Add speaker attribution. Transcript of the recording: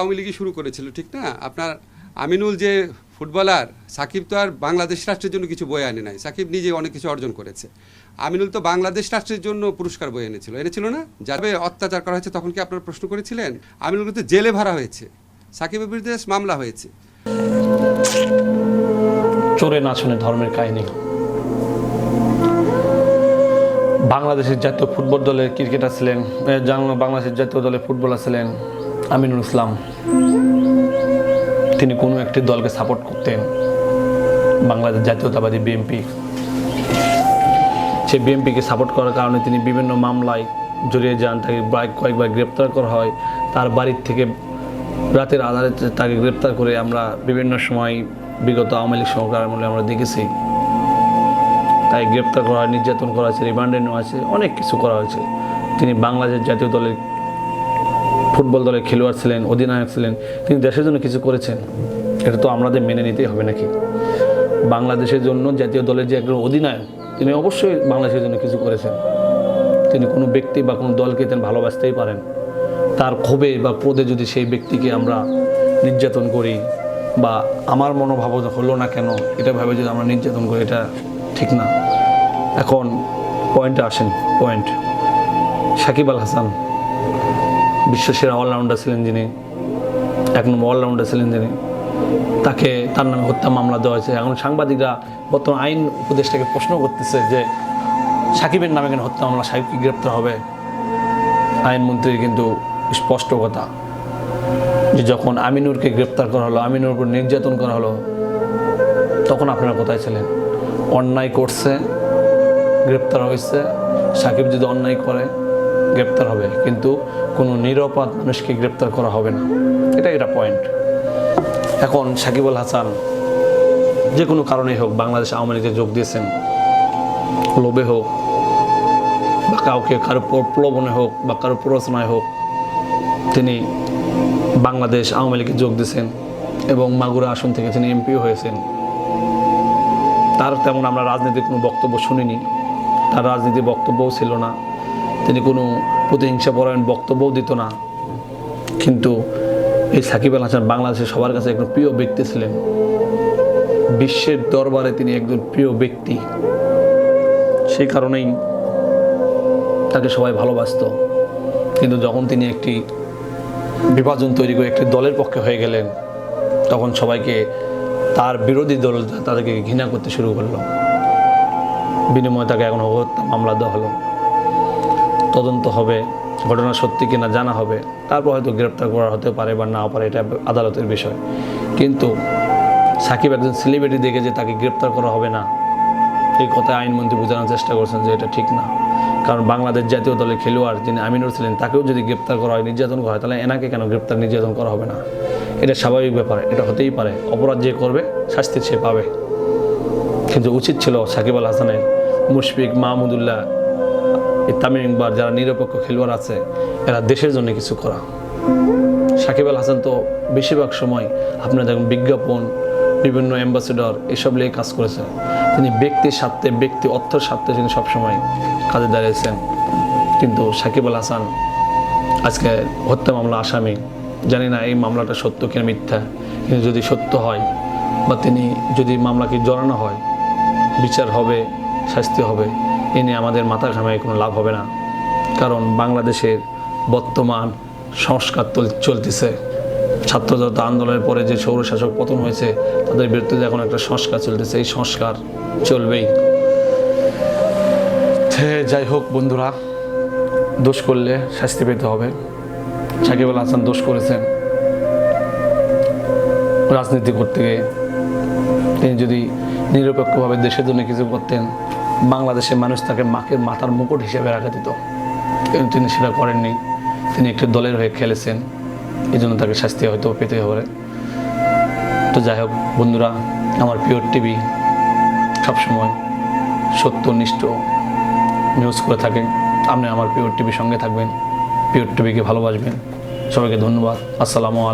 Speaker 1: আওয়ামী লীগই শুরু করেছিল, ঠিক না? আপনার আমিনুল যে ফুটবলার, সাকিব তো আর বাংলাদেশ রাষ্ট্রের জন্য কিছু বয়ে আনে নাই। সাকিব নিজে অনেক কিছু অর্জন করেছে। আমিনুল তো বাংলাদেশ রাষ্ট্রের জন্য পুরস্কার বয়ে এনেছিল। এনেছিল না? যাবে অত্যাচার করা হয়েছে তখন কি আপনারা প্রশ্ন করেছিলেন? আমিনুল কিন্তু জেলে ভরা হয়েছে। সাকিবের বিরুদ্ধে মামলা হয়েছে।
Speaker 2: চোরে না শুনে ধর্মের কাহিনী। বাংলাদেশের জাতীয় ফুটবল দলের ক্রিকেটার ছিলেন বাংলাদেশের জাতীয় দলের ফুটবলার ছিলেন আমিনুল ইসলাম, তিনি কোনো একটি দলকে সাপোর্ট করতেন, বাংলাদেশ জাতীয়তাবাদী বিএনপি সেই বিএনপিকে সাপোর্ট করার কারণে তিনি বিভিন্ন মামলায় জড়িয়ে যান, তাকে কয়েকবার গ্রেপ্তার করা হয়। তার বাড়ির থেকে রাতের আধারে তাকে গ্রেপ্তার করে আমরা বিভিন্ন সময় বিগত আওয়ামী লীগ সরকার আমলে আমরা দেখেছি। তাই গ্রেপ্তার করা নির্যাতন করা হয়েছে, রিমান্ডে নেওয়া হয়েছে, অনেক কিছু করা হয়েছে। তিনি বাংলাদেশ জাতীয় দলের ফুটবল দলের খেলোয়াড় ছিলেন, অধিনায়ক ছিলেন, তিনি দেশের জন্য কিছু করেছেন। এটা তো আমাদের মেনে নিতেই হবে নাকি? বাংলাদেশের জন্য জাতীয় দলের যে একজন অধিনায়ক, তিনি অবশ্যই বাংলাদেশের জন্য কিছু করেছেন। তিনি কোনো ব্যক্তি বা কোনো দলকে তিনি ভালোবাসতেই পারেন। তার ক্ষোভে বা ক্রোধে যদি সেই ব্যক্তিকে আমরা নির্যাতন করি বা আমার মনোভাব হলো না কেন, এটা ভাবে যদি আমরা নির্যাতন করি, এটা ঠিক না। এখন পয়েন্টে আসেন পয়েন্ট সাকিব আল হাসান বিশ্বসেরা অলরাউন্ডার ছিলেন যিনি এক নম্বর অলরাউন্ডার ছিলেন যিনি। তাকে তার নামে হত্যা মামলা দেওয়া হয়েছে। এখন সাংবাদিকরা বর্তমান আইন উপদেষ্টাকে প্রশ্ন করতেছে যে, সাকিবের নামে কেন হত্যা মামলা সাকিব কি গ্রেপ্তার হবে? আইনমন্ত্রীর কিন্তু স্পষ্ট কথা যে, যখন আমিনুরকে গ্রেপ্তার করা হলো, আমিনুর উপর নির্যাতন করা হলো, তখন আপনারা কোথায় ছিলেন? অন্যায় করছে, গ্রেপ্তার হয়েছে। সাকিব যদি অন্যায় করে গ্রেপ্তার হবে, কিন্তু কোনো নিরপরাধ মানুষকে গ্রেপ্তার করা হবে না। এটা এটা পয়েন্ট এখন সাকিবুল হাসান, যে কোনো কারণেই হোক, বাংলাদেশ আওয়ামী লীগে যোগ দিয়েছেন, লোভে হোক, বা কাউকে, কারও প্র- প্রলোভনে হোক, বা কারও প্ররোচনায় হোক, তিনি বাংলাদেশ আওয়ামী লীগে যোগ দিয়েছেন এবং মাগুরা আসন থেকে তিনি এমপিও হয়েছেন। তার তেমন আমরা রাজনীতির কোনো বক্তব্য শুনিনি। তার রাজনীতি বক্তব্যও ছিল না। তিনি কোনো প্রতিহিংসা পরায়ণ বক্তব্যও দিত না। কিন্তু এই সাকিব আল হাসান বাংলাদেশের সবার কাছে একজন প্রিয় ব্যক্তি ছিলেন। বিশ্বের দরবারে তিনি একজন প্রিয় ব্যক্তি। সেই কারণেই তাকে সবাই ভালোবাসতো। কিন্তু যখন তিনি একটি বিভাজন তৈরি করে একটি দলের পক্ষে হয়ে গেলেন, তখন সবাইকে তার বিরোধী দল তাদেরকে ঘৃণা করতে শুরু করল। বিনিময়ে তাকে এখন হত্যা মামলা দেওয়া হলো। তদন্ত হবে, ঘটনা সত্যি কিনা জানা হবে, তারপর হয়তো গ্রেপ্তার করা হতে পারে বা না পারে, এটা আদালতের বিষয়। কিন্তু সাকিব একজন সেলিব্রিটি দেখে যে তাকে গ্রেপ্তার করা হবে না, এই কথায় আইনমন্ত্রী বোঝানোর চেষ্টা করছেন যে এটা ঠিক না। কারণ বাংলাদেশ জাতীয় দলের খেলোয়াড় যিনি আমিনুর ছিলেন তাকেও যদি গ্রেপ্তার করা হয়, নির্যাতন করা হয়, তাহলে এনাকে কেন গ্রেপ্তার, নির্যাতন করা হবে না? এটা স্বাভাবিক ব্যাপার, এটা হতেই পারে। অপরাধ যে করবে, শাস্তি সে পাবে। কিন্তু উচিত ছিল সাকিব আল হাসানের মুশফিক মাহমুদুল্লাহ তামিম ইকবাল যারা নিরপেক্ষ খেলোয়াড় আছে, এরা দেশের জন্য কিছু করা। সাকিব আল হাসান তো বেশিরভাগ সময় আপনার দেখুন বিজ্ঞাপন, বিভিন্ন অ্যাম্বাসেডর এসব নিয়ে কাজ করেছেন। তিনি ব্যক্তির স্বার্থে, ব্যক্তি অর্থের স্বার্থে তিনি সবসময় কাজে দাঁড়িয়েছেন। কিন্তু সাকিব আল হাসান আজকে হত্যা মামলা আসামি। জানি না এই মামলাটা সত্য কিনা মিথ্যা। কিন্তু যদি সত্য হয় বা তিনি যদি মামলাকে জড়ানো হয়, বিচার হবে শাস্তি হবে। এ নিয়ে আমাদের মাথা ঘামায় কোনো লাভ হবে না। কারণ বাংলাদেশের বর্তমান সংস্কার চলতেছে। ছাত্র আন্দোলনের পরে যে সৌরশাসক পতন হয়েছে, তাদের বিরুদ্ধে এখন একটা সংস্কার চলতেছে। এই সংস্কার চলবেই। যাই হোক বন্ধুরা, দোষ করলে শাস্তি পেতে হবে। সাকিব আল হাসান দোষ করেছেন। রাজনীতি করতে গিয়ে। তিনি যদি নিরপেক্ষভাবে দেশের জন্য কিছু করতেন বাংলাদেশের মানুষ তাকে মাকে মাথার মুকুট হিসেবে রাখা দিত কিন্তু তিনি সেটা করেননি। তিনি একটি দলের হয়ে খেলেছেন। এই জন্য তাকে শাস্তি হয়তো পেতে হবে। তো যাই হোক, বন্ধুরা, আমার পিওর টিভি সবসময় সত্যনিষ্ঠ নিউজ করে থাকে। আপনি আমার পিওর টিভির সঙ্গে থাকবেন। পিওর টিভিকে ভালোবাসবেন। সবাইকে ধন্যবাদ। আসসালামু আলাইকুম।